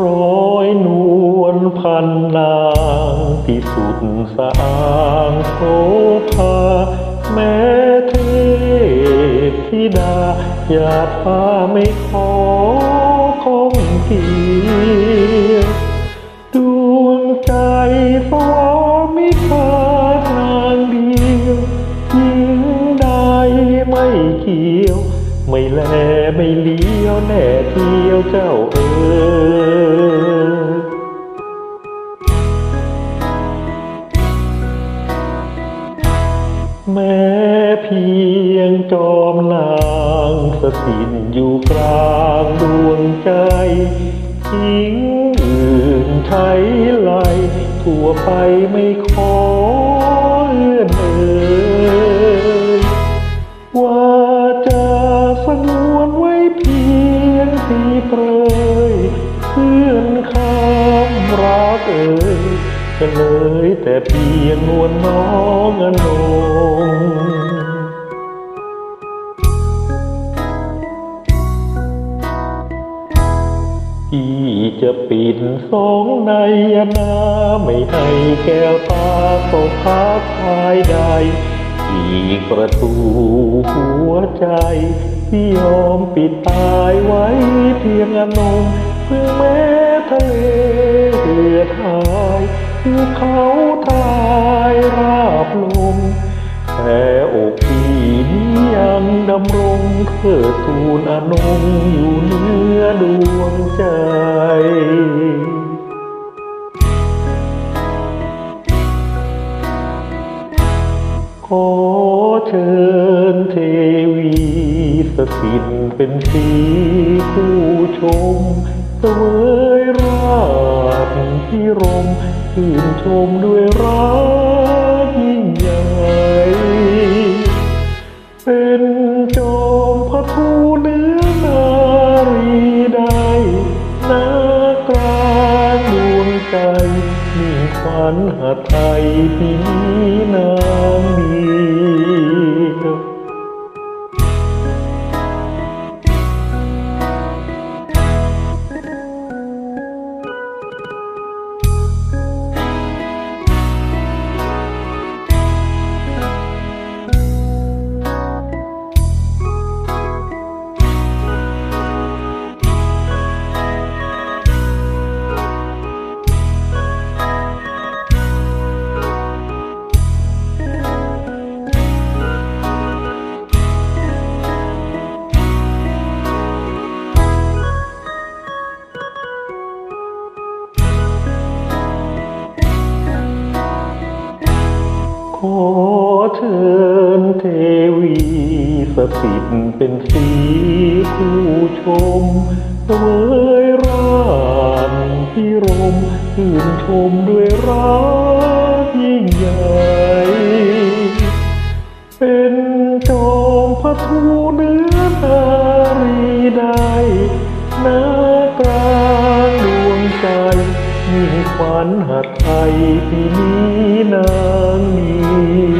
ร้อยนวลพันนางที่สุดสะอางโสภาแม้เทพธิดา อยาพาไม่ขอคงเกียรดวงใจ ไม่แลไม่เลี้ยวแน่เที่ยวเจ้าเอ๋ยแม้เพียงจอมนางสถินอยู่กลางดวงใจหญิงอื่นใช้ไหลทั่วไปไม่ขอเอื้อนเอ่ย ยก็เลยแต่เพียงนวลน้องอนงที่จะปิดสองในยนาไม่ให้แก้วตาตกพักภายใด อีกประตูหัวใจที่ยอมปิดตายไว้เพียงอนงเพื่อแม้ทะเลเหือดหาย ภูเขาทายราบลง แต่อกพี่นี้ยังดำรงเทิดทูนอนงอยู่เนื้อดวงใจขอเชิญเทวีสถิตเป็นสีผู้ชม เสวยราชพิรม ชื่นชมด้วยรักยิ่งใหญ่ เป็นจอมพระทูเนื้อนารีได้นากลางดวงใจมีฝันหาไทยที่นางเดี ขอเชิญเทวีสถิตเป็นสีผู้ชมเสวยรานพิรมชื่นชมด้วยรักยิ่งใหญ่ เป็นจอมพระทูเนื้อ มีขวัญหัดไทยที่นี้นางนี